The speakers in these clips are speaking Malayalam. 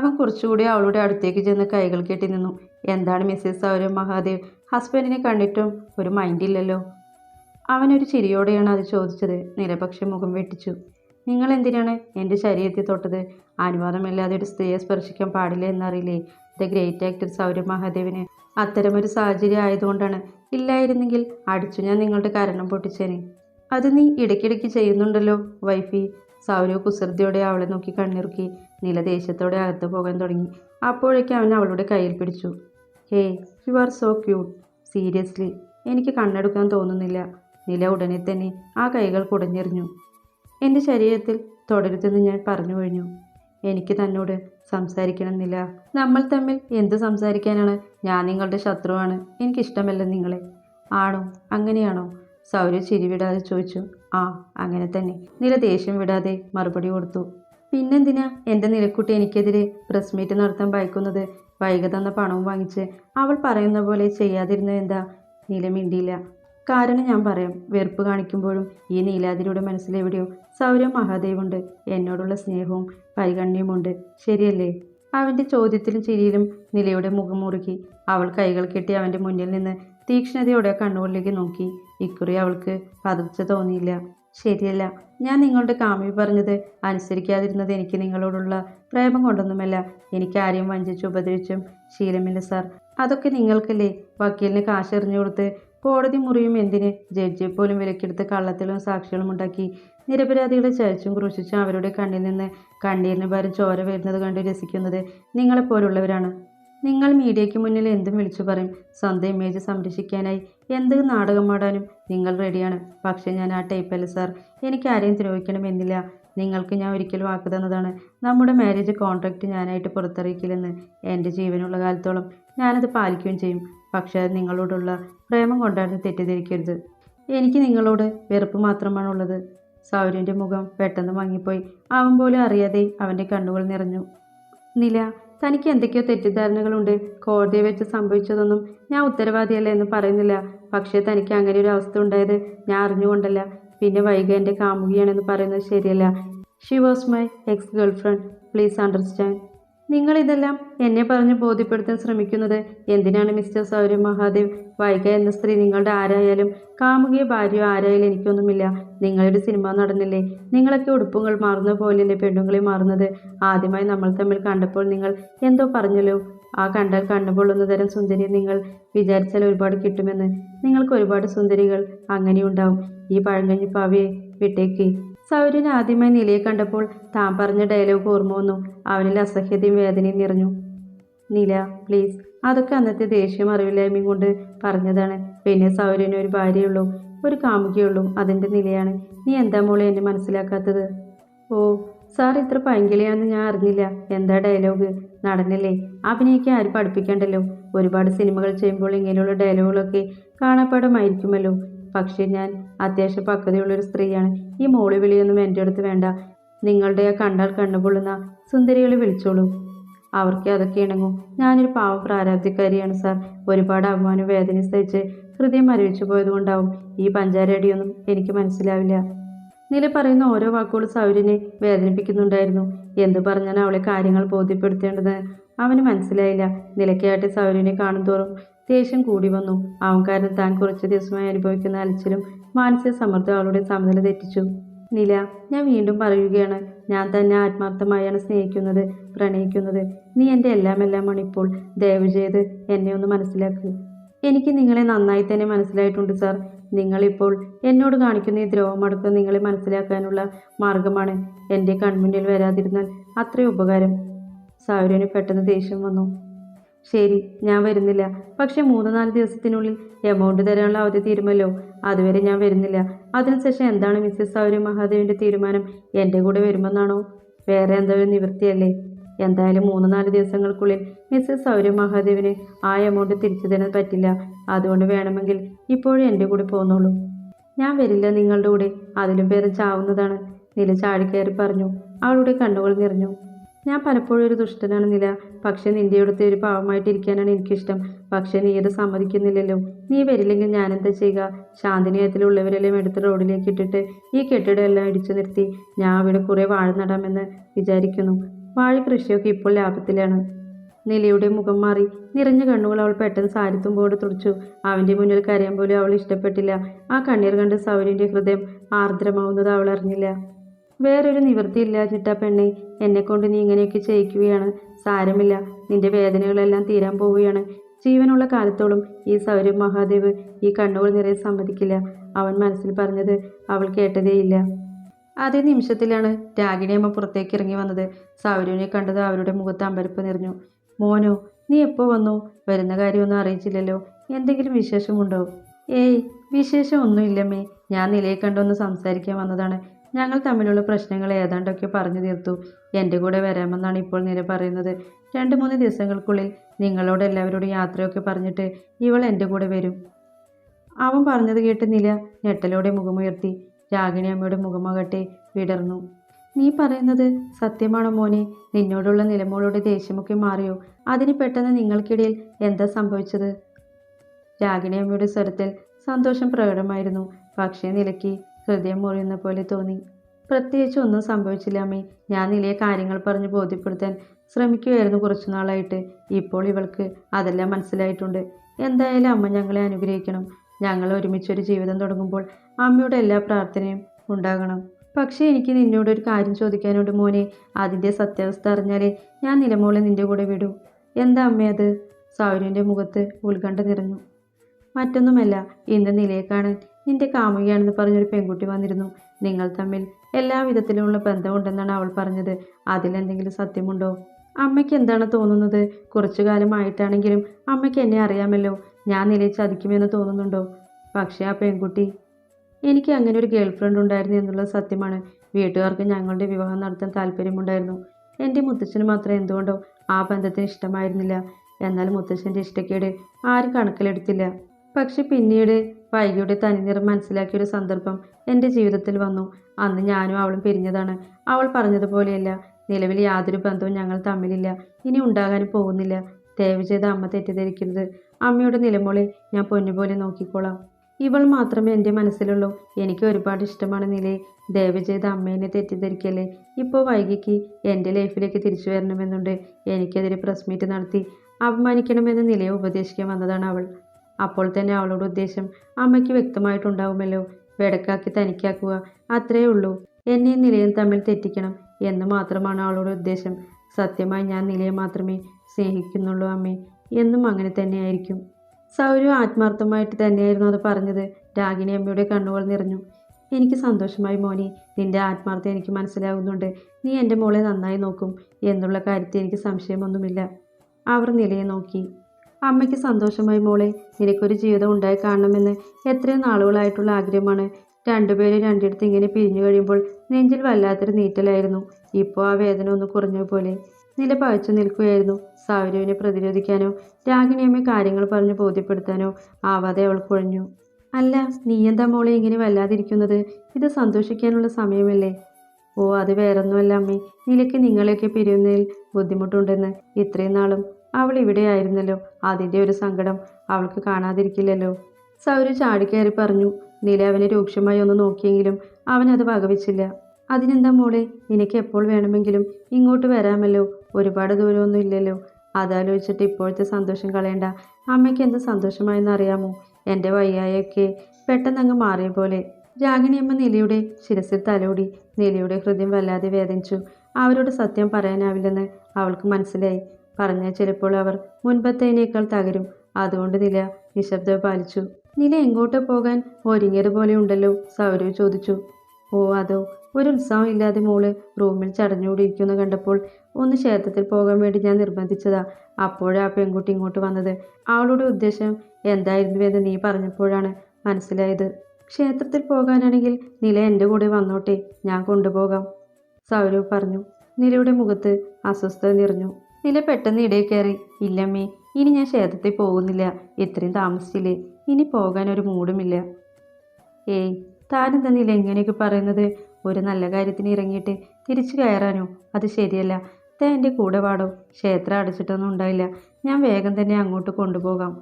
അവൻ കുറച്ചുകൂടി അവളുടെ അടുത്തേക്ക് ചെന്ന് കൈകൾ കെട്ടി നിന്നു. എന്താണ് മിസ്സസ് സൗരവ് മഹാദേവ്? ഹസ്ബൻഡിനെ കണ്ടിട്ടും ഒരു മൈൻഡില്ലല്ലോ അവനൊരു ചിരിയോടെയാണ് അത് ചോദിച്ചത്. നിരപക്ഷ മുഖം വെട്ടിച്ചു. നിങ്ങൾ എന്തിനാണ് എന്റെ ശരീരത്തിൽ തൊട്ടത്? അനുവാദമില്ലാതെ ഒരു സ്ത്രീയെ സ്പർശിക്കാൻ പാടില്ല എന്നറിയില്ലേ? ദ ഗ്രേറ്റ് ആക്ടർ സൗരവ് മഹാദേവിന് അത്തരമൊരു സാഹചര്യം ആയതുകൊണ്ടാണ്. ഇല്ലായിരുന്നെങ്കിൽ അടിച്ചു ഞാൻ നിങ്ങളുടെ കരണം പൊട്ടിച്ചേനെ. അത് നീ ഇടയ്ക്കിടയ്ക്ക് ചെയ്യുന്നുണ്ടല്ലോ വൈഫി. സൗരവ് കുസൃതിയോടെ അവളെ നോക്കി കണ്ണിറുക്കി നില ദേഷ്യത്തോടെ അകത്ത് പോകാൻ തുടങ്ങി. അപ്പോഴേക്കും അവൻ അവളുടെ കയ്യിൽ പിടിച്ചു. Hey you are so cute. Seriously എനിക്ക് കണ്ണെടുക്കാൻ തോന്നുന്നില്ല. നില ഉടനെ തന്നെ ആ കൈകൾ കുടഞ്ഞെറിഞ്ഞു. എന്റെ ശരീരത്തിൽ തുടരുതെന്ന് ഞാൻ പറഞ്ഞു കഴിഞ്ഞു. എനിക്ക് തന്നോട് സംസാരിക്കണമെന്നില്ല നമ്മൾ തമ്മിൽ എന്ത് സംസാരിക്കാനാണ്? ഞാൻ നിങ്ങളുടെ ശത്രുവാണ്. എനിക്കിഷ്ടമല്ല നിങ്ങളെ. ആണോ? അങ്ങനെയാണോ? സൗരവ് ചിരിവിടാതെ ചോദിച്ചു. ആ അങ്ങനെ തന്നെ. നില ദേഷ്യം വിടാതെ മറുപടി കൊടുത്തു. പിന്നെന്തിനാ എന്റെ നിലക്കുട്ടി എനിക്കെതിരെ പ്രസ് മീറ്റ് നടത്താൻ ഭയക്കുന്നത്? വൈക തന്ന പണവും വാങ്ങിച്ച് അവൾ പറയുന്ന പോലെ ചെയ്യാതിരുന്നത് എന്താ? നില മിണ്ടിയില്ല. കാരണം ഞാൻ പറയാം വെറുപ്പ് കാണിക്കുമ്പോഴും ഈ നീലാതിരിയുടെ മനസ്സിലെവിടെയോ സൗരവ് മഹാദേവുണ്ട്. എന്നോടുള്ള സ്നേഹവും പരിഗണനയുമുണ്ട്. ശരിയല്ലേ? അവന്റെ ചോദ്യത്തിലും ചിരിയിലും നിലയുടെ മുഖം മുറുക്കി അവൾ കൈകൾ കെട്ടി അവന്റെ മുന്നിൽ നിന്ന് തീക്ഷ്ണതയോടെ കണ്ണുകളിലേക്ക് നോക്കി. ഇക്കുറി അവൾക്ക് പതർച്ച തോന്നിയില്ല. ശരിയല്ല ഞാൻ നിങ്ങളുടെ കാമി പറഞ്ഞത് അനുസരിക്കാതിരുന്നത് എനിക്ക് നിങ്ങളോടുള്ള പ്രേമം കൊണ്ടൊന്നുമല്ല. എനിക്ക് ആരെയും വഞ്ചിച്ച് ഉപദ്രവിച്ചും ശീലമില്ല സാർ. അതൊക്കെ നിങ്ങൾക്കല്ലേ? വക്കീലിന് കാശ് എറിഞ്ഞു കൊടുത്ത് കോടതി മുറിയും എന്തിന്? ജഡ്ജിയെ പോലും വിലക്കെടുത്ത് കള്ളത്തിലും സാക്ഷികളും ഉണ്ടാക്കി. നിരപരാധികളെ ചതിച്ചും ക്രൂശിച്ചും അവരുടെ കണ്ണിൽ നിന്ന് കണ്ണീരിന് പകരം ചോര വരുന്നത് കണ്ട് രസിക്കുന്നത് നിങ്ങളെപ്പോലുള്ളവരാണ്. നിങ്ങൾ മീഡിയയ്ക്ക് മുന്നിൽ എന്തും വിളിച്ചു പറയും. സ്വന്തം ഇമേജ് സംരക്ഷിക്കാനായി എന്ത് നാടകമാടാനും നിങ്ങൾ റെഡിയാണ് പക്ഷേ ഞാൻ ആ ടൈപ്പല്ല സാർ എനിക്ക് ആരെയും ദ്രോഹിക്കണമെന്നില്ല നിങ്ങൾക്ക് ഞാൻ ഒരിക്കലും വാക്ക് തന്നതാണ്. നമ്മുടെ മാരേജ് കോൺട്രാക്റ്റ് ഞാനായിട്ട് പുറത്തിറക്കില്ലെന്ന് എന്റെ ജീവനുള്ള കാലത്തോളം ഞാനത് പാലിക്കുകയും ചെയ്യും. പക്ഷേ നിങ്ങളോടുള്ള പ്രേമം കൊണ്ടായിരുന്നു തെറ്റിദ്ധരിക്കരുത്. എനിക്ക് നിങ്ങളോട് വെറുപ്പ് മാത്രമാണുള്ളത്. സൗര്യന്റെ മുഖം പെട്ടെന്ന് മങ്ങിപ്പോയി. അവൻ പോലും അറിയാതെ അവന്റെ കണ്ണുകൾ നിറഞ്ഞു. നില തനിക്ക് എന്തൊക്കെയോ തെറ്റിദ്ധാരണകളുണ്ട്. കോടതിയെ വെച്ച് സംഭവിച്ചതൊന്നും ഞാൻ ഉത്തരവാദിയല്ല എന്ന് പറയുന്നില്ല. പക്ഷേ തനിക്ക് അങ്ങനെ ഒരു അവസ്ഥ ഉണ്ടായത് ഞാൻ അറിഞ്ഞുകൊണ്ടല്ല. പിന്നെ വൈകി എന്റെ കാമുകിയാണെന്ന് പറയുന്നത് ശരിയല്ല. She was my ex girlfriend please understand നിങ്ങളിതെല്ലാം എന്നെ പറഞ്ഞ് ബോധ്യപ്പെടുത്താൻ ശ്രമിക്കുന്നത് എന്തിനാണ് മിസ്റ്റർ സൗരവ് മഹാദേവ് വൈക എന്ന സ്ത്രീ നിങ്ങളുടെ ആരായാലും കാമുകിയ ഭാര്യയോ ആരായാലും എനിക്കൊന്നുമില്ല. നിങ്ങളൊരു സിനിമ നടന്നില്ലേ നിങ്ങളൊക്കെ ഉടുപ്പുകൾ മാറുന്ന പോലെയല്ലേ പെണ്ണുങ്ങളെ മാറുന്നത്. ആദ്യമായി നമ്മൾ തമ്മിൽ കണ്ടപ്പോൾ നിങ്ങൾ എന്തോ പറഞ്ഞല്ലോ. ആ കണ്ടാൽ കണ്ണുപൊള്ളുന്ന തരം സുന്ദരി നിങ്ങൾ വിചാരിച്ചാൽ ഒരുപാട് കിട്ടുമെന്ന്. നിങ്ങൾക്ക് ഒരുപാട് സുന്ദരികൾ അങ്ങനെയുണ്ടാവും ഈ പഴങ്കഞ്ഞി പാവയെ വിട്ടേക്ക്. സൗര്യൻ ആദ്യമായി നിലയെ കണ്ടപ്പോൾ താൻ പറഞ്ഞ ഡയലോഗ് ഓർമ്മ വന്നു. അവനിൽ അസഹ്യതയും വേദനയും നിറഞ്ഞു. നില പ്ലീസ്. അതൊക്കെ അന്നത്തെ ദേഷ്യം അറിവില്ലായ്മയും കൊണ്ട് പറഞ്ഞതാണ്. പിന്നെ സൗരന് ഒരു ഭാര്യയുള്ളൂ ഒരു കാമുകിയുള്ളൂ. അതിന്റെ നിലയാണ്. നീ എന്താ മോളെ എന്നെ മനസ്സിലാക്കാത്തത്? ഓ സാർ ഇത്ര പൈങ്കിളിയാണെന്ന് ഞാൻ അറിഞ്ഞില്ല. എന്താ ഡയലോഗ്? നടന്നില്ലേ അഭിനയിക്കാൻ ആരും പഠിപ്പിക്കണ്ടല്ലോ. ഒരുപാട് സിനിമകൾ ചെയ്യുമ്പോൾ ഇങ്ങനെയുള്ള ഡയലോഗുകളൊക്കെ കാണാപ്പാടമായിരിക്കുമല്ലോ. പക്ഷേ ഞാൻ അത്യാവശ്യം പക്വതയുള്ളൊരു സ്ത്രീയാണ്. ഈ മോളി വിളിയൊന്നും എന്റെ അടുത്ത് വേണ്ട. നിങ്ങളുടെ ആ കണ്ടാൽ കണ്ണുപൊള്ളുന്ന സുന്ദരികളെ വിളിച്ചോളൂ. അവർക്ക് അതൊക്കെ ഇണങ്ങും. ഞാനൊരു പാവ പ്രാരാബ്ധിക്കാരിയാണ് സാർ. ഒരുപാട് അപമാനം വേദന സഹിച്ച് ഹൃദയം മരവിച്ചു പോയതുകൊണ്ടാവും ഈ പഞ്ചാരടിയൊന്നും എനിക്ക് മനസ്സിലാവില്ല. നില പറയുന്ന ഓരോ വാക്കുകളും സൗര്യനെ വേദനിപ്പിക്കുന്നുണ്ടായിരുന്നു. എന്തു പറഞ്ഞാൽ അവളെ കാര്യങ്ങൾ ബോധ്യപ്പെടുത്തേണ്ടത്? അവന് മനസ്സിലായില്ല. നിലയ്ക്കായിട്ട് സൗര്യനെ കാണും തോറും ദേഷ്യം കൂടി വന്നു. അവൻ കാരണം താൻ കുറച്ച് ദിവസമായി അനുഭവിക്കുന്ന അലച്ചിലും മാനസിക സമ്മർദ്ദം അവളുടെ സമനില തെറ്റിച്ചു. നില ഞാൻ വീണ്ടും പറയുകയാണ് ഞാൻ തന്നെ ആത്മാർത്ഥമായാണ് സ്നേഹിക്കുന്നത് പ്രണയിക്കുന്നത്. നീ എന്റെ എല്ലാം എല്ലാമാണ് ഇപ്പോൾ ദയവ് ചെയ്ത് എന്നെ ഒന്ന് മനസ്സിലാക്കുക എനിക്ക് നിങ്ങളെ നന്നായി തന്നെ മനസ്സിലായിട്ടുണ്ട് സാർ. നിങ്ങളിപ്പോൾ എന്നോട് കാണിക്കുന്ന ഈ ദ്രോഹമടക്കം നിങ്ങളെ മനസ്സിലാക്കാനുള്ള മാർഗമാണ്. എന്റെ കൺമുന്നിൽ വരാതിരുന്നാൽ അത്രയും ഉപകാരം. സൗരന് പെട്ടെന്ന് ദേഷ്യം വന്നു. ശരി ഞാൻ വരുന്നില്ല. പക്ഷെ മൂന്ന് നാല് ദിവസത്തിനുള്ളിൽ എമൗണ്ട് തരാനുള്ള അവധി തീരുമല്ലോ. അതുവരെ ഞാൻ വരുന്നില്ല. അതിനുശേഷം എന്താണ് മിസ്സസ് സൗര്യ മഹാദേവിന്റെ തീരുമാനം? എന്റെ കൂടെ വരുമെന്നാണോ? വേറെ എന്തോ നിവൃത്തിയല്ലേ? എന്തായാലും മൂന്ന് നാല് ദിവസങ്ങൾക്കുള്ളിൽ മിസ്സസ് സൗര്യ മഹാദേവിന് ആ എമൗണ്ട് തിരിച്ചു തരാൻ പറ്റില്ല. അതുകൊണ്ട് വേണമെങ്കിൽ ഇപ്പോഴും എന്റെ കൂടെ പോന്നോളൂ. ഞാൻ വരില്ല നിങ്ങളുടെ കൂടെ. അതിലും പേരും ചാവുന്നതാണ്. നില ചാടിക്കയറി പറഞ്ഞു. അവളുടെ കണ്ണുകൾ നിറഞ്ഞു. ഞാൻ പലപ്പോഴും ഒരു ദുഷ്ടനാണ് നില. പക്ഷേ നിന്റെ അടുത്ത് ഒരു പാവമായിട്ടിരിക്കാനാണ് എനിക്കിഷ്ടം. പക്ഷെ നീ അത് സമ്മതിക്കുന്നില്ലല്ലോ. നീ വരില്ലെങ്കിൽ ഞാൻ എന്താ ചെയ്യുക? ശാന്തിനിയത്തിലുള്ളവരെല്ലാം എടുത്ത് റോഡിലേക്ക് ഇട്ടിട്ട് ഈ കെട്ടിടമെല്ലാം ഇടിച്ചു നിർത്തി. ഞാൻ അവിടെ കുറേ വാഴ നടാമെന്ന് വിചാരിക്കുന്നു. വാഴ കൃഷിയൊക്കെ ഇപ്പോൾ ലാഭത്തിലാണ്. നിലയുടെ മുഖം മാറി നിറഞ്ഞ കണ്ണുകൾ അവൾ പെട്ടെന്ന് സാരിത്തുമ്പോട് തുടിച്ചു. അവന്റെ മുന്നിൽ കരയാൻ പോലും അവൾ ഇഷ്ടപ്പെട്ടില്ല. ആ കണ്ണീർ കണ്ട് സൗരന്റെ ഹൃദയം ആർദ്രമാവുന്നത് അവൾ അറിഞ്ഞില്ല. വേറൊരു നിവൃത്തിയില്ലാഞ്ഞിട്ടാ പെണ്ണെ എന്നെക്കൊണ്ട് നീ ഇങ്ങനെയൊക്കെ ചെയ്യിക്കുകയാണ്. സാരമില്ല നിന്റെ വേദനകളെല്ലാം തീരാൻ പോവുകയാണ്. ജീവനുള്ള കാലത്തോളം ഈ സൗരഭ് മഹാദേവ് ഈ കണ്ണുകൾ നിറയെ സമ്മതിക്കില്ല. അവൻ മനസ്സിൽ പറഞ്ഞത് അവൾ കേട്ടതേയില്ല അതേ നിമിഷത്തിലാണ് രാഗിണിയമ്മ പുറത്തേക്ക് ഇറങ്ങി വന്നത്. സൗരവിനെ കണ്ടത് അവരുടെ മുഖത്ത് അമ്പരപ്പ് നിറഞ്ഞു. മോനോ നീ എപ്പോൾ വന്നു? വരുന്ന കാര്യമൊന്നും അറിയിച്ചില്ലല്ലോ. എന്തെങ്കിലും വിശേഷമുണ്ടോ? ഏയ് വിശേഷം ഒന്നുമില്ലമ്മേ ഞാൻ നിലയെ കണ്ടൊന്ന് സംസാരിക്കാൻ വന്നതാണ്. ഞങ്ങൾ തമ്മിലുള്ള പ്രശ്നങ്ങൾ ഏതാണ്ടൊക്കെ പറഞ്ഞു തീർത്തു. എന്റെ കൂടെ വരാമെന്നാണ് ഇപ്പോൾ നിര പറയുന്നത്. രണ്ട് മൂന്ന് ദിവസങ്ങൾക്കുള്ളിൽ നിങ്ങളോട് എല്ലാവരോടും യാത്രയൊക്കെ പറഞ്ഞിട്ട് ഇവൾ എന്റെ കൂടെ വരും. അവൻ പറഞ്ഞത് കേട്ട് നില ഞെട്ടലോടെ മുഖമുയർത്തി. രാഗിണി അമ്മയുടെ മുഖമാകട്ടെ വിടർന്നു. നീ പറയുന്നത് സത്യമാണോ മോനെ? നിന്നോടുള്ള നിലമോളുടെ ദേഷ്യമൊക്കെ മാറിയോ? അതിന് പെട്ടെന്ന് നിങ്ങൾക്കിടയിൽ എന്താ സംഭവിച്ചത്? രാഗിണി അമ്മയുടെ സ്വരത്തിൽ സന്തോഷം പ്രകടമായിരുന്നു. പക്ഷേ നിലയ്ക്ക് ഹൃദയം മുറിയുന്ന പോലെ തോന്നി. പ്രത്യേകിച്ച് ഒന്നും സംഭവിച്ചില്ല അമ്മേ. ഞാൻ നിലയെ കാര്യങ്ങൾ പറഞ്ഞ് ബോധ്യപ്പെടുത്താൻ ശ്രമിക്കുകയായിരുന്നു കുറച്ചു നാളായിട്ട്. ഇപ്പോൾ ഇവൾക്ക് അതെല്ലാം മനസ്സിലായിട്ടുണ്ട്. എന്തായാലും അമ്മ ഞങ്ങളെ അനുഗ്രഹിക്കണം. ഞങ്ങൾ ഒരുമിച്ചൊരു ജീവിതം തുടങ്ങുമ്പോൾ അമ്മയുടെ എല്ലാ പ്രാർത്ഥനയും ഉണ്ടാകണം. പക്ഷേ എനിക്ക് നിന്നോട് ഒരു കാര്യം ചോദിക്കാനുണ്ട് മോനെ. അതിന്റെ സത്യാവസ്ഥ അറിഞ്ഞാലേ ഞാൻ നിലമോളെ നിന്റെ കൂടെ വിടൂ. എന്താ അമ്മേ അത്? സൗര്യന്റെ മുഖത്ത് ഉത്കണ്ഠ നിറഞ്ഞു. മറ്റൊന്നുമല്ല ഇന്ന് നിലയെ കാണാൻ നിന്റെ കാമുകയാണെന്ന് പറഞ്ഞൊരു പെൺകുട്ടി വന്നിരുന്നു. നിങ്ങൾ തമ്മിൽ എല്ലാ വിധത്തിലുമുള്ള ബന്ധമുണ്ടെന്നാണ് അവൾ പറഞ്ഞത്. അതിലെന്തെങ്കിലും സത്യമുണ്ടോ? അമ്മയ്ക്ക് എന്താണ് തോന്നുന്നത്? കുറച്ചു കാലമായിട്ടാണെങ്കിലും അമ്മയ്ക്ക് എന്നെ അറിയാമല്ലോ. ഞാൻ നിലയിൽ ചതിക്കുമെന്ന് തോന്നുന്നുണ്ടോ? പക്ഷേ ആ പെൺകുട്ടി എനിക്ക് അങ്ങനെ ഒരു ഗേൾ ഫ്രണ്ട് ഉണ്ടായിരുന്നു എന്നുള്ളത് സത്യമാണ്. വീട്ടുകാർക്ക് ഞങ്ങളുടെ വിവാഹം നടത്താൻ താല്പര്യമുണ്ടായിരുന്നു. എന്റെ മുത്തച്ഛന് മാത്രം എന്തുകൊണ്ടോ ആ ബന്ധത്തിന് ഇഷ്ടമായിരുന്നില്ല. എന്നാൽ മുത്തച്ഛന്റെ ഇഷ്ടക്കേട് ആരും കണക്കിലെടുത്തില്ല. പക്ഷെ പിന്നീട് വൈകിയുടെ തനിനിറം മനസ്സിലാക്കിയൊരു സന്ദർഭം എന്റെ ജീവിതത്തിൽ വന്നു. അന്ന് ഞാനും അവളും പിരിഞ്ഞതാണ്. അവൾ പറഞ്ഞതുപോലെയല്ല നിലവിൽ യാതൊരു ബന്ധവും ഞങ്ങൾ തമ്മിലില്ല. ഇനി ഉണ്ടാകാനും പോകുന്നില്ല. ദയവ് ചെയ്ത് അമ്മ തെറ്റിദ്ധരിക്കരുത്. അമ്മയുടെ നിലമോളെ ഞാൻ പൊന്നുപോലെ നോക്കിക്കോളാം. ഇവൾ മാത്രമേ എന്റെ മനസ്സിലുള്ളൂ. എനിക്ക് ഒരുപാട് ഇഷ്ടമാണ് നിലയെ. ദയവ് ചെയ്ത് അമ്മേനെ തെറ്റിദ്ധരിക്കല്ലേ? ഇപ്പോൾ വൈകിക്ക് എന്റെ ലൈഫിലേക്ക് തിരിച്ചു വരണമെന്നുണ്ട്. എനിക്കെതിരെ പ്രസ് മീറ്റ് നടത്തി. അപമാനിക്കണമെന്ന് നിലയെ ഉപദേശിക്കാൻ വന്നതാണ് അവൾ. അപ്പോൾ തന്നെ അവളുടെ ഉദ്ദേശം അമ്മയ്ക്ക് വ്യക്തമായിട്ടുണ്ടാവുമല്ലോ. വെടക്കാക്കി തനിക്കാക്കുക അത്രയേ ഉള്ളൂ. എന്നെയും നിലയും തമ്മിൽ തെറ്റിക്കണം എന്ന് മാത്രമാണ് അവളുടെ ഉദ്ദേശം. സത്യമായി ഞാൻ നിലയെ മാത്രമേ സ്നേഹിക്കുന്നുള്ളൂ അമ്മേ എന്നും അങ്ങനെ തന്നെയായിരിക്കും. സൗരവ് ആത്മാർത്ഥമായിട്ട് തന്നെയായിരുന്നു അത് പറഞ്ഞത്. രാഗിണി അമ്മയുടെ കണ്ണുകൾ നിറഞ്ഞു. എനിക്ക് സന്തോഷമായി മോനി നിന്റെ ആത്മാർത്ഥം എനിക്ക് മനസ്സിലാകുന്നുണ്ട് നീ എന്റെ മോളെ നന്നായി നോക്കും എന്നുള്ള കാര്യത്തിൽ എനിക്ക് സംശയമൊന്നുമില്ല. അവർ നിലയെ നോക്കി. അമ്മയ്ക്ക് സന്തോഷമായി മോളെ. നിനക്കൊരു ജീവിതം ഉണ്ടായി കാണണമെന്ന് എത്രയും നാളുകളായിട്ടുള്ള ആഗ്രഹമാണ്. രണ്ടുപേരും രണ്ടിടത്ത് ഇങ്ങനെ പിരിഞ്ഞു കഴിയുമ്പോൾ നെഞ്ചിൽ വല്ലാത്തൊരു നീറ്റലായിരുന്നു. ഇപ്പോൾ ആ വേദന ഒന്ന് കുറഞ്ഞ പോലെ നില പകച്ചു നിൽക്കുകയായിരുന്നു. സൗരവിനെ പ്രതിരോധിക്കാനോ രാഗിണിയമ്മ കാര്യങ്ങൾ പറഞ്ഞ് ബോധ്യപ്പെടുത്താനോ ആവാതെ അവൾ കുഴഞ്ഞു. അല്ല നീ എന്താ മോളെ ഇങ്ങനെ വല്ലാതിരിക്കുന്നത്? ഇത് സന്തോഷിക്കാനുള്ള സമയമല്ലേ? ഓ അത് വേറൊന്നുമല്ല അമ്മേ. നിലയ്ക്ക് നിങ്ങളെയൊക്കെ പിരിയുന്നതിൽ ബുദ്ധിമുട്ടുണ്ടെന്ന് ഇത്രയും നാളും അവൾ ഇവിടെയായിരുന്നല്ലോ. അതിന്റെ ഒരു സങ്കടം അവൾക്ക് കാണാതിരിക്കില്ലല്ലോ. സൗര് ചാടിക്കയറി പറഞ്ഞു നില അവനെ രൂക്ഷമായി ഒന്ന് നോക്കിയെങ്കിലും അവൻ അത് വകവെച്ചില്ല. അതിനെന്താ മോളെ നിനക്ക് എപ്പോൾ വേണമെങ്കിലും ഇങ്ങോട്ട് വരാമല്ലോ. ഒരുപാട് ദൂരമൊന്നും ഇല്ലല്ലോ. അതാലോചിച്ചിട്ട് ഇപ്പോഴത്തെ സന്തോഷം കളയണ്ട. അമ്മയ്ക്ക് എന്ത് സന്തോഷമായെന്ന് അറിയാമോ? എന്റെ വയ്യായൊക്കെ പെട്ടെന്നങ്ങ് മാറിയ പോലെ. രാഗിണിയമ്മ നിലയുടെ ശിരസിൽ തലോടി നിലയുടെ ഹൃദയം വല്ലാതെ വേദനിച്ചു. അവരോട് സത്യം പറയാനാവില്ലെന്ന് അവൾക്ക് മനസ്സിലായി. പറഞ്ഞാൽ ചിലപ്പോൾ അവർ മുൻപത്തേനേക്കാൾ തകരും. അതുകൊണ്ട് നില നിശബ്ദത പാലിച്ചു. നില എങ്ങോട്ട് പോകാൻ ഒരുങ്ങിയതുപോലെ ഉണ്ടല്ലോ സൗരവ് ചോദിച്ചു. ഓ അതോ ഒരു ഉത്സാഹം ഇല്ലാതെ മോൾ റൂമിൽ ചടഞ്ഞുകൂടിയിരിക്കുന്നു കണ്ടപ്പോൾ ഒന്ന് ക്ഷേത്രത്തിൽ പോകാൻ വേണ്ടി ഞാൻ നിർബന്ധിച്ചതാ. അപ്പോഴാ പെൺകുട്ടി ഇങ്ങോട്ട് വന്നത്. അവളുടെ ഉദ്ദേശം എന്തായിരുന്നുവെന്ന് നീ പറഞ്ഞപ്പോഴാണ് മനസ്സിലായത്. ക്ഷേത്രത്തിൽ പോകാനാണെങ്കിൽ നില എന്റെ കൂടെ വന്നോട്ടെ ഞാൻ കൊണ്ടുപോകാം സൗരവ് പറഞ്ഞു. നിലയുടെ മുഖത്ത് അസ്വസ്ഥത നിറഞ്ഞു. നില പെട്ടെന്ന് ഇടയിൽ കയറി ഇല്ലമ്മേ ഇനി ഞാൻ ക്ഷേത്രത്തിൽ പോകുന്നില്ല. ഇത്രയും താമസിച്ചില്ലേ? ഇനി പോകാൻ ഒരു മൂടുമില്ല ഏയ് താനെന്താ നില എങ്ങനെയൊക്കെ പറയുന്നത്? ഒരു നല്ല കാര്യത്തിന് ഇറങ്ങിയിട്ട് തിരിച്ചു കയറാനോ? അത് ശരിയല്ല. താ എന്റെ കൂടെ പാടോ ക്ഷേത്രം അടച്ചിട്ടൊന്നും ഉണ്ടായില്ല. ഞാൻ വേഗം തന്നെ അങ്ങോട്ട് കൊണ്ടുപോകാം.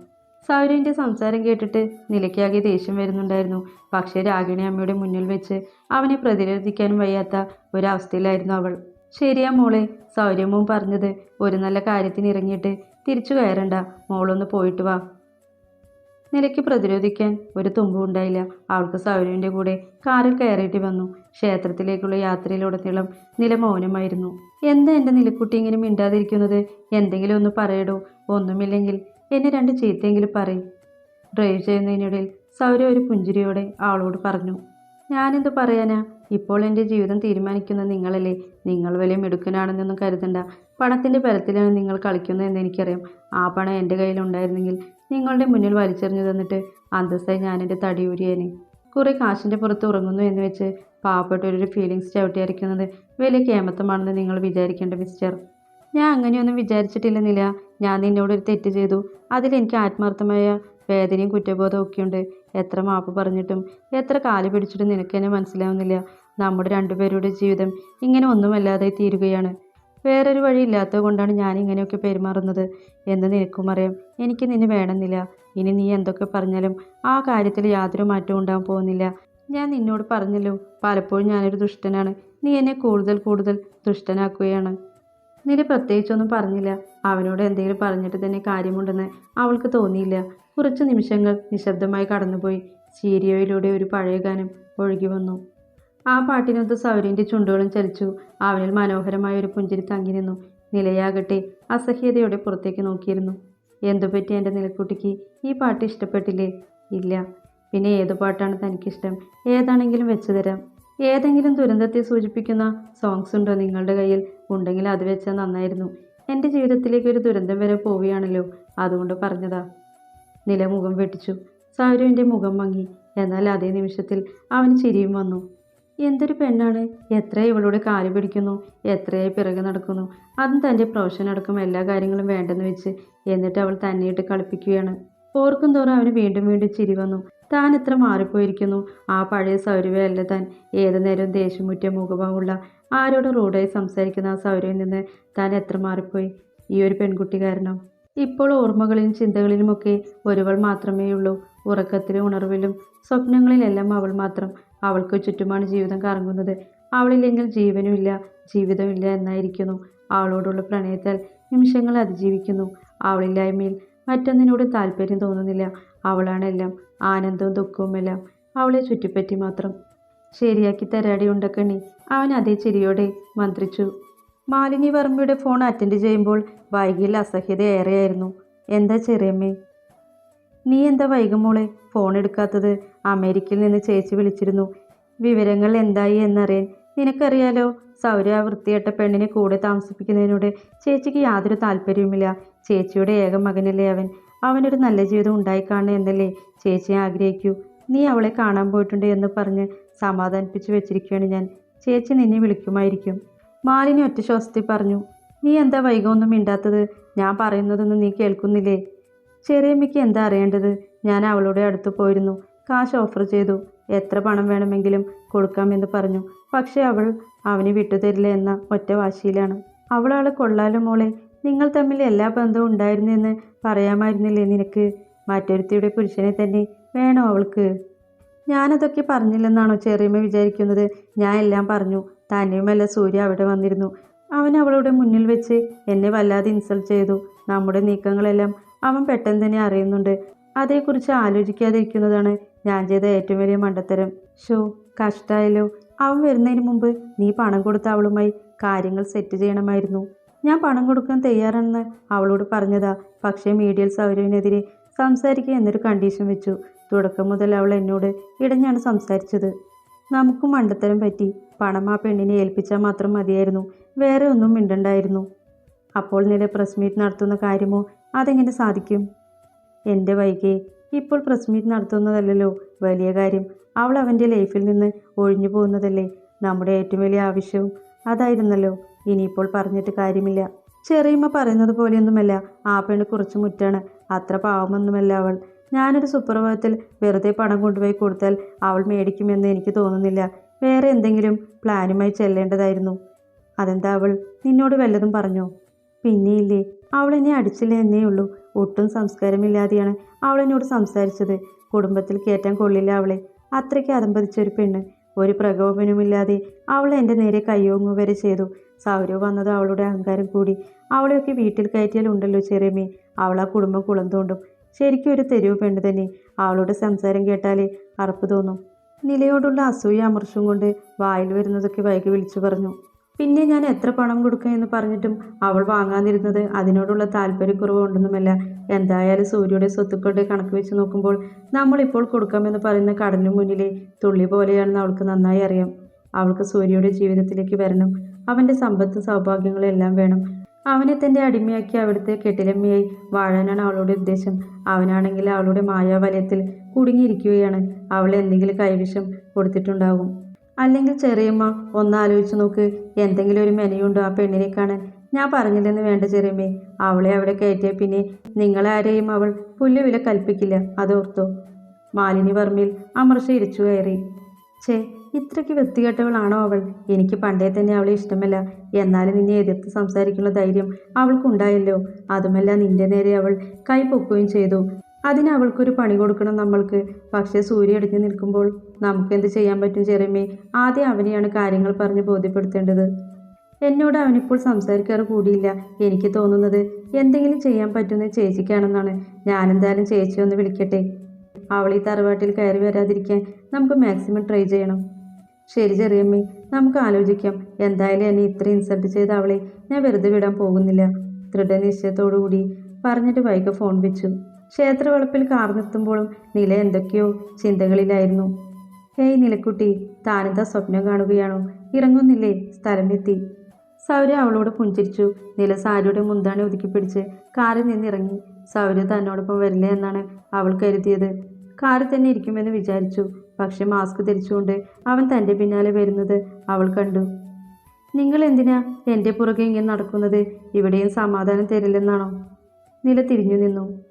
സൗര്യന്റെ സംസാരം കേട്ടിട്ട് നിലയ്ക്കാകെ ദേഷ്യം വരുന്നുണ്ടായിരുന്നു. പക്ഷേ രാഗിണി അമ്മയുടെ മുന്നിൽ വെച്ച് അവനെ പ്രതിരോധിക്കാനും വയ്യാത്ത ഒരവസ്ഥയിലായിരുന്നു അവൾ. ശരിയാ മോളെ സൗര്യമും പറഞ്ഞത്. ഒരു നല്ല കാര്യത്തിന് ഇറങ്ങിയിട്ട് തിരിച്ചു കയറണ്ട. മോളൊന്ന് പോയിട്ട് വാ. നിലയ്ക്ക് പ്രതിരോധിക്കാൻ ഒരു തുമ്പും ഉണ്ടായില്ല. അവൾക്ക് സൗരവിന്റെ കൂടെ കാറിൽ കയറിയിട്ട് വന്നു. ക്ഷേത്രത്തിലേക്കുള്ള യാത്രയിലുടനീളം നില മൗനമായിരുന്നു. എന്താ എന്റെ നിലക്കുട്ടി ഇങ്ങനെ മിണ്ടാതിരിക്കുന്നത്? എന്തെങ്കിലും ഒന്ന് പറയടോ. ഒന്നുമില്ലെങ്കിൽ എന്നെ രണ്ട് ചീത്തയെങ്കിലും പറയും. ഡ്രൈവ് ചെയ്യുന്നതിനിടയിൽ സൗര ഒരു പുഞ്ചിരിയോടെ അവളോട് പറഞ്ഞു. ഞാനെന്ത് പറയാനാ? ഇപ്പോൾ എന്റെ ജീവിതം തീരുമാനിക്കുന്നത് നിങ്ങളല്ലേ? നിങ്ങൾ വലിയ മിടുക്കനാണെന്നൊന്നും കരുതണ്ട. പണത്തിന്റെ ബലത്തിലാണ് നിങ്ങൾ കളിക്കുന്നതെന്ന് എനിക്കറിയാം. ആ പണം എന്റെ കയ്യിലുണ്ടായിരുന്നെങ്കിൽ നിങ്ങളുടെ മുന്നിൽ വലിച്ചെറിഞ്ഞു തന്നിട്ട് അന്തസ്സായി ഞാനെന്റെ തടിയൂരിയേനെ കുറേ കാശിന്റെ പുറത്ത് ഉറങ്ങുന്നു എന്ന് വെച്ച് പാവപ്പെട്ട ഒരു ഫീലിങ്സ് ചവിട്ടിയരയ്ക്കുന്നത് വലിയ കേമത്തമാണെന്ന് നിങ്ങൾ വിചാരിക്കേണ്ട മിസ്റ്റർ ഞാൻ അങ്ങനെയൊന്നും നില. ഞാൻ നിന്നോട് ഒരു തെറ്റ് ചെയ്തു. അതിലെനിക്ക് ആത്മാർത്ഥമായ വേദനയും കുറ്റബോധവും ഒക്കെയുണ്ട്. എത്ര മാപ്പ് പറഞ്ഞിട്ടും എത്ര കാൽ പിടിച്ചിട്ടും നിനക്ക് തന്നെ മനസ്സിലാവുന്നില്ല. നമ്മുടെ രണ്ടുപേരുടെ ജീവിതം ഇങ്ങനെ ഒന്നുമല്ലാതെ തീരുകയാണ്. വേറൊരു വഴി ഇല്ലാത്തത് കൊണ്ടാണ് ഞാൻ ഇങ്ങനെയൊക്കെ പെരുമാറുന്നത് എന്ന് നിനക്കും അറിയാം എനിക്ക് നിന്നെ വേണമെന്നില്ല. ഇനി നീ എന്തൊക്കെ പറഞ്ഞാലും ആ കാര്യത്തിൽ യാതൊരു മാറ്റവും ഉണ്ടാകാൻ പോകുന്നില്ല. ഞാൻ നിന്നോട് പറഞ്ഞല്ലോ പലപ്പോഴും ഞാനൊരു ദുഷ്ടനാണ്. നീ എന്നെ കൂടുതൽ കൂടുതൽ ദുഷ്ടനാക്കുകയാണ്. നില പ്രത്യേകിച്ചൊന്നും പറഞ്ഞില്ല. അവനോട് എന്തെങ്കിലും പറഞ്ഞിട്ട് തന്നെ കാര്യമുണ്ടെന്ന് അവൾക്ക് തോന്നിയില്ല. കുറച്ച് നിമിഷങ്ങൾ നിശബ്ദമായി കടന്നുപോയി. സ്റ്റീരിയോയിലൂടെ ഒരു പഴയ ഗാനം ഒഴുകി വന്നു. ആ പാട്ടിനൊത്ത് സൗരന്റെ ചുണ്ടുകളും ചലിച്ചു. അവനിൽ മനോഹരമായ ഒരു പുഞ്ചിരി തങ്ങി നിന്നു. നിലയാകട്ടെ അസഹ്യതയോടെ പുറത്തേക്ക് നോക്കിയിരുന്നു. എന്തുപറ്റി എന്റെ നിലക്കുട്ടിക്ക്? ഈ പാട്ട് ഇഷ്ടപ്പെട്ടില്ലേ? ഇല്ല. പിന്നെ ഏതു പാട്ടാണ് തനിക്കിഷ്ടം? ഏതാണെങ്കിലും വെച്ചു തരാം. ഏതെങ്കിലും ദുരന്തത്തെ സൂചിപ്പിക്കുന്ന സോങ്സ് ഉണ്ടോ നിങ്ങളുടെ കയ്യിൽ? ഉണ്ടെങ്കിൽ അത് വെച്ചാൽ നന്നായിരുന്നു. എന്റെ ജീവിതത്തിലേക്ക് ഒരു ദുരന്തം വരെ പോവുകയാണല്ലോ. അതുകൊണ്ട് പറഞ്ഞതാ. നില മുഖം വെട്ടിച്ചു. സൗരവിന്റെ മുഖം മങ്ങി. എന്നാൽ അതേ നിമിഷത്തിൽ അവന് ചിരിയും വന്നു. എന്തൊരു പെണ്ണാണ്. എത്ര ഇവളോട് കാൽ പിടിക്കുന്നു. എത്രയായി പിറകെ നടക്കുന്നു. അതും തന്റെ പ്രൊഫഷൻ അടക്കം എല്ലാ കാര്യങ്ങളും വേണ്ടെന്ന് വെച്ച് എന്നിട്ട് അവൾ തന്നെയിട്ട് കളിപ്പിക്കുകയാണ്. ഓർക്കും തോറും അവന് വീണ്ടും വീണ്ടും ചിരി വന്നു. താൻ എത്ര മാറിപ്പോയിരിക്കുന്നു. ആ പഴയ സൗരവയല്ല താൻ. ഏതു നേരവും ദേഷ്യമുറ്റ മുഖഭാവമുള്ള ആരോട് റൂഡായി സംസാരിക്കുന്ന ആ സൗരവിൽ നിന്ന് താൻ എത്ര മാറിപ്പോയി? ഈ ഒരു പെൺകുട്ടി കാരണം ഇപ്പോൾ ഓർമ്മകളിലും ചിന്തകളിലുമൊക്കെ ഒരുവൾ മാത്രമേയുള്ളൂ ഉറക്കത്തിലും ഉണർവിലും സ്വപ്നങ്ങളിലെല്ലാം അവൾ മാത്രം. അവൾക്ക് ചുറ്റുമാണ് ജീവിതം കറങ്ങുന്നത്. അവളില്ലെങ്കിൽ ജീവനുമില്ല ജീവിതമില്ല എന്നായിരിക്കുന്നു. അവളോടുള്ള പ്രണയത്താൽ നിമിഷങ്ങൾ അതിജീവിക്കുന്നു. അവളില്ലായ്മയിൽ മറ്റൊന്നിനോട് താല്പര്യം തോന്നുന്നില്ല. അവളാണെല്ലാം ആനന്ദവും ദുഃഖവും എല്ലാം അവളെ ചുറ്റിപ്പറ്റി മാത്രം. ശരിയാക്കി തരാടി ഉണ്ടക്കണ്ണി. അവൻ അതേ ചിരിയോടെ മന്ത്രിച്ചു. മാലിനി വർമ്മയുടെ ഫോൺ അറ്റൻഡ് ചെയ്യുമ്പോൾ വൈകിയിൽ അസഹ്യത ഏറെയായിരുന്നു. എന്താ ചെറിയമ്മേ? നീ എന്താ വൈകുമോളെ? ഫോൺ എടുക്കാത്തത് അമേരിക്കയിൽ നിന്ന് ചേച്ചി വിളിച്ചിരുന്നു. വിവരങ്ങൾ എന്തായി എന്നറിയാൻ നിനക്കറിയാലോ? സൗര വൃത്തിയേട്ട പെണ്ണിനെ കൂടെ താമസിപ്പിക്കുന്നതിനോട് ചേച്ചിക്ക് യാതൊരു താല്പര്യവുമില്ല. ചേച്ചിയുടെ ഏക മകനല്ലേ അവൻ. അവനൊരു നല്ല ജീവിതം ഉണ്ടായിക്കാണുക എന്നല്ലേ ചേച്ചി ആഗ്രഹിക്കൂ. നീ അവളെ കാണാൻ പോയിട്ടുണ്ട് എന്ന് പറഞ്ഞ് സമാധാനിപ്പിച്ചു വെച്ചിരിക്കുകയാണ് ഞാൻ. ചേച്ചി നിന്നെ വിളിക്കുമായിരിക്കും. മാലിനി ഒറ്റ ശ്വാസത്തിൽ പറഞ്ഞു നീ എന്താ വൈകമൊന്നും മിണ്ടാത്തത്? ഞാൻ പറയുന്നതൊന്നും നീ കേൾക്കുന്നില്ലേ? ചെറിയമ്മയ്ക്ക് എന്താ അറിയേണ്ടത്? ഞാൻ അവളുടെ അടുത്ത് പോയിരുന്നു. കാശ് ഓഫർ ചെയ്തു. എത്ര പണം വേണമെങ്കിലും കൊടുക്കാമെന്ന് പറഞ്ഞു. പക്ഷേ അവൾ അവന് വിട്ടുതരില്ല എന്ന ഒറ്റ വാശിയിലാണ്. അവളാളെ കൊള്ളാലും മോളെ. നിങ്ങൾ തമ്മിൽ എല്ലാ ബന്ധവും ഉണ്ടായിരുന്നെന്ന് പറയാമായിരുന്നില്ലേ നിനക്ക്? മറ്റൊരുത്തിയുടെ പുരുഷനെ തന്നെ വേണോ അവൾക്ക്? ഞാനതൊക്കെ പറഞ്ഞില്ലെന്നാണോ ചെറിയമ്മ വിചാരിക്കുന്നത്? ഞാൻ എല്ലാം പറഞ്ഞു. തന്നെയുമല്ല സൂര്യ അവിടെ വന്നിരുന്നു. അവൻ അവളുടെ മുന്നിൽ വെച്ച് എന്നെ വല്ലാതെ ഇൻസൾട്ട് ചെയ്തു. നമ്മുടെ നീക്കങ്ങളെല്ലാം അവൻ പെട്ടെന്ന് തന്നെ അറിയുന്നുണ്ട്. അതേക്കുറിച്ച് ആലോചിക്കാതിരിക്കുന്നതാണ് ഞാൻ ചെയ്ത ഏറ്റവും വലിയ മണ്ടത്തരം. ഷോ കഷ്ടായല്ലോ. അവൻ വരുന്നതിന് മുമ്പ് നീ പണം കൊടുത്ത അവളുമായി കാര്യങ്ങൾ സെറ്റ് ചെയ്യണമായിരുന്നു. ഞാൻ പണം കൊടുക്കാൻ തയ്യാറാണെന്ന് അവളോട് പറഞ്ഞതാ. പക്ഷേ മീഡിയൽ സൗരവിനെതിരെ സംസാരിക്കുക എന്നൊരു കണ്ടീഷൻ വെച്ചു. തുടക്കം മുതൽ അവൾ എന്നോട് ഇടഞ്ഞാണ് സംസാരിച്ചത്. നമുക്കും മണ്ടത്തരം പറ്റി. പണം ആ പെണ്ണിനെ ഏൽപ്പിച്ചാൽ മാത്രം മതിയായിരുന്നു. വേറെ ഒന്നും മിണ്ടണ്ടായിരുന്നു. അപ്പോൾ നില പ്രസ് മീറ്റ് നടത്തുന്ന കാര്യമോ? അതെങ്ങനെ സാധിക്കും? എന്റെ വൈകെ ഇപ്പോൾ പ്രസ് മീറ്റ് നടത്തുന്നതല്ലല്ലോ. വലിയ കാര്യം. അവൾ അവന്റെ ലൈഫിൽ നിന്ന് ഒഴിഞ്ഞു പോകുന്നതല്ലേ നമ്മുടെ ഏറ്റവും വലിയ ആവശ്യവും അതായിരുന്നല്ലോ. ഇനിയിപ്പോൾ പറഞ്ഞിട്ട് കാര്യമില്ല. ചെറിയമ്മ പറയുന്നത് പോലെയൊന്നുമല്ല. ആ പെണ്ണ് കുറച്ച് മുറ്റാണ്. അത്ര പാവമൊന്നുമല്ല അവൾ. ഞാനൊരു സുപ്രഭാതത്തിൽ വെറുതെ പണം കൊണ്ടുപോയി കൊടുത്താൽ അവൾ മേടിക്കുമെന്ന് എനിക്ക് തോന്നുന്നില്ല. വേറെ എന്തെങ്കിലും പ്ലാനുമായി ചെല്ലേണ്ടതായിരുന്നു. അതെന്താ അവൾ നിന്നോട് വല്ലതും പറഞ്ഞു? പിന്നെയില്ലേ അവൾ എന്നെ അടിച്ചില്ല എന്നേ ഉള്ളൂ. ഒട്ടും സംസ്കാരമില്ലാതെയാണ് അവൾ എന്നോട് സംസാരിച്ചത്. കുടുംബത്തിൽ കയറ്റാൻ കൊള്ളില്ല അവളെ. അത്രയ്ക്ക് അതമ്പതിച്ച ഒരു പെണ്ണ്. ഒരു പ്രകോപനവുമില്ലാതെ അവൾ എന്റെ നേരെ കയ്യോങ്ങു വരെ ചെയ്തു. സൗരവ് വന്നത് അവളുടെ അഹങ്കാരം കൂടി. അവളെയൊക്കെ വീട്ടിൽ കയറ്റിയാൽ ഉണ്ടല്ലോ ചെറിയമേ അവൾ ആ കുടുംബം കുളം തോണ്ടും ശരിക്കും ഒരു തെരുവ് പെണ്ണ് തന്നെ. അവളുടെ സംസാരം കേട്ടാലേ അറപ്പ് തോന്നും. നിലയോടുള്ള അസൂയ അമർഷം കൊണ്ട് വായിൽ വരുന്നതൊക്കെ വൈകി വിളിച്ചു പറഞ്ഞു. പിന്നെ ഞാൻ എത്ര പണം കൊടുക്കുക എന്ന് പറഞ്ഞിട്ടും അവൾ വാങ്ങാതിരുന്നത് അതിനോടുള്ള താല്പര്യക്കുറവ് കൊണ്ടൊന്നുമല്ല എന്തായാലും സൂര്യയുടെ സ്വത്തുക്കളുടെ കണക്ക് വെച്ച് നോക്കുമ്പോൾ നമ്മളിപ്പോൾ കൊടുക്കാമെന്ന് പറയുന്ന കടലിന് മുന്നിലെ തുള്ളി പോലെയാണെന്ന് അവൾക്ക് നന്നായി അറിയാം. അവൾക്ക് സൂര്യയുടെ ജീവിതത്തിലേക്ക് വരണം. അവന്റെ സമ്പത്ത് സൗഭാഗ്യങ്ങളെല്ലാം വേണം. അവനെ തന്റെ അടിമയാക്കി അവിടുത്തെ കെട്ടിലമ്മയായി വാഴാനാണ് അവളുടെ ഉദ്ദേശം. അവനാണെങ്കിൽ അവളുടെ മായാവലയത്തിൽ കുടുങ്ങിയിരിക്കുകയാണ്. അവൾ എന്തെങ്കിലും കൈവിഷം കൊടുത്തിട്ടുണ്ടാകും. അല്ലെങ്കിൽ ചെറിയമ്മ ഒന്ന് ആലോചിച്ച് നോക്ക്. എന്തെങ്കിലും ഒരു മെനയുണ്ടോ ആ പെണ്ണിനെ കാണാൻ? ഞാൻ പറഞ്ഞില്ലെന്ന് വേണ്ട ചെറിയമ്മേ. അവളെ അവിടെ കയറ്റിയ പിന്നെ നിങ്ങളാരെയും അവൾ പുല്ലുവില കൽപ്പിക്കില്ല. അതോർത്തോ. മാലിനി വർമ്മയിൽ അമർഷ ഇരിച്ചു കയറി. ഛേ ഇത്രയ്ക്ക് വൃത്തികെട്ടവളാണോ അവൾ? എനിക്ക് പണ്ടേ തന്നെ അവളെ ഇഷ്ടമല്ല. എന്നാലും നിന്നെ എതിർത്ത് സംസാരിക്കുന്ന ധൈര്യം അവൾക്കുണ്ടായല്ലോ. അതുമല്ല നിന്റെ നേരെ അവൾ കൈ പൊക്കുകയും ചെയ്തു. അതിന് അവൾക്കൊരു പണി കൊടുക്കണം നമ്മൾക്ക്. പക്ഷേ സൂര്യ അടിഞ്ഞു നിൽക്കുമ്പോൾ നമുക്ക് എന്ത് ചെയ്യാൻ പറ്റും ചെറിയമ്മേ ആദ്യം അവനെയാണ് കാര്യങ്ങൾ പറഞ്ഞ് ബോധ്യപ്പെടുത്തേണ്ടത്. എന്നോട് അവനിപ്പോൾ സംസാരിക്കാറ് കൂടിയില്ല. എനിക്ക് തോന്നുന്നത് എന്തെങ്കിലും ചെയ്യാൻ പറ്റുന്ന ചേച്ചിക്കാണെന്നാണ്. ഞാനെന്തായാലും ചേച്ചി ഒന്ന് വിളിക്കട്ടെ. അവൾ ഈ തറവാട്ടിൽ കയറി വരാതിരിക്കാൻ നമുക്ക് മാക്സിമം ട്രൈ ചെയ്യണം. ശരി ചെറിയമ്മേ നമുക്ക് ആലോചിക്കാം. എന്തായാലും എന്നെ ഇത്ര ഇൻസൾട്ട് ചെയ്ത അവളെ ഞാൻ വെറുതെ വിടാൻ പോകുന്നില്ല. ദൃഢനിശ്ചയത്തോടുകൂടി പറഞ്ഞിട്ട് വൈകി ഫോൺ വെച്ചു. ക്ഷേത്രവളപ്പിൽ കാർ നിർത്തുമ്പോഴും നില എന്തൊക്കെയോ ചിന്തകളിലായിരുന്നു. ഹേയ് നിലക്കുട്ടി താനെന്താ സ്വപ്നം കാണുകയാണോ? ഇറങ്ങുന്നില്ലേ? സ്ഥലം എത്തി സൗര്യ അവളോട് പുഞ്ചിരിച്ചു. നില സാരിയുടെ മുന്താണി ഒതുക്കിപ്പിടിച്ച് കാറിൽ നിന്നിറങ്ങി. സൗര തന്നോടൊപ്പം വരില്ല എന്നാണ് അവൾ കരുതിയത്. കാറിൽ തന്നെ ഇരിക്കുമെന്ന് വിചാരിച്ചു. പക്ഷെ മാസ്ക് ധരിച്ചുകൊണ്ട് അവൻ തന്റെ പിന്നാലെ വരുന്നത് അവൾ കണ്ടു. നിങ്ങൾ എന്തിനാ എന്റെ പുറകെ ഇങ്ങനെ നടക്കുന്നത്? ഇവിടെയും സമാധാനം തരില്ലെന്നാണോ? നില തിരിഞ്ഞു നിന്നു.